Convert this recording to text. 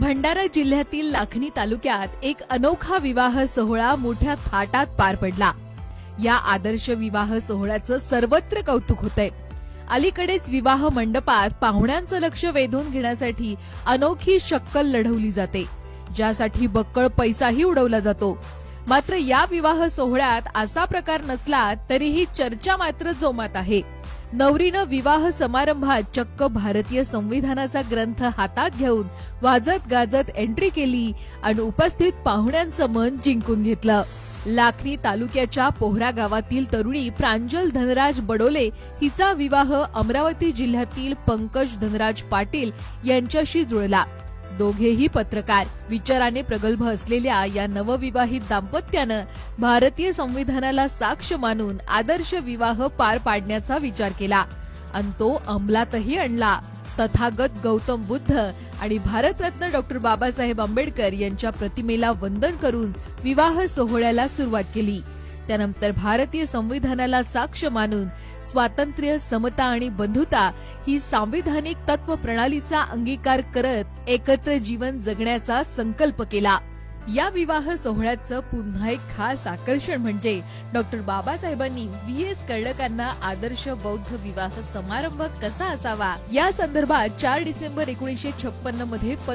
भंडारा जिल्ह्यातील लाखनी तालुक्यात एक अनोखा विवाह सोहळा मोठ्या थाटात पार पडला. या आदर्श विवाह सोहळ्याचं सर्वत्र कौतुक होतंय. अलीकडेच विवाह मंडपात पाहुण्यांचं लक्ष वेधून घेण्यासाठी अनोखी शक्कल लढवली जाते ज्यासाठी बक्कळ पैसाही उडवला जातो. मात्र या विवाह सोहळ्यात असा प्रकार नसला तरीही चर्चा मात्र जोमात आहे. नवरीनं विवाह समारंभात चक्क भारतीय संविधानाचा ग्रंथ हातात घेऊन वाजत गाजत एंट्री केली आणि उपस्थित पाहुण्यांचं मन जिंकून घेतलं. लाखनी तालुक्याच्या पोहरा गावातील तरुणी प्रांजल धनराज बडोले हिचा विवाह अमरावती जिल्ह्यातील पंकज धनराज पाटील यांच्याशी जुळला. दोघेही पत्रकार. विचाराने प्रगल्भ असलेल्या या नवविवाहित दाम्पत्यानं भारतीय संविधानाला साक्ष मानून आदर्श विवाह पार पाडण्याचा विचार केला. आणि तो अंमलातही आणला. तथागत गौतम बुद्ध आणि भारतरत्न डॉक्टर बाबासाहेब आंबेडकर यांच्या प्रतिमेला वंदन करून विवाह सोहळ्याला सुरुवात केली. त्यानंतर भारतीय संविधानाला साक्ष मानून स्वातंत्र्य समता आणि बंधुता ही सांविधानिक तत्व प्रणालीचा अंगीकार करत एकत्र जीवन जगण्याचा संकल्प केला. या विवाह सोहळ्याचं पुन्हा एक खास आकर्षण म्हणजे डॉक्टर बाबासाहेबांनी व्ही एस कर्डकांना आदर्श बौद्ध विवाह समारंभ कसा असावा? या संदर्भात चार डिसेंबर एकोणीसशे छप्पन्नमध्ये पत्र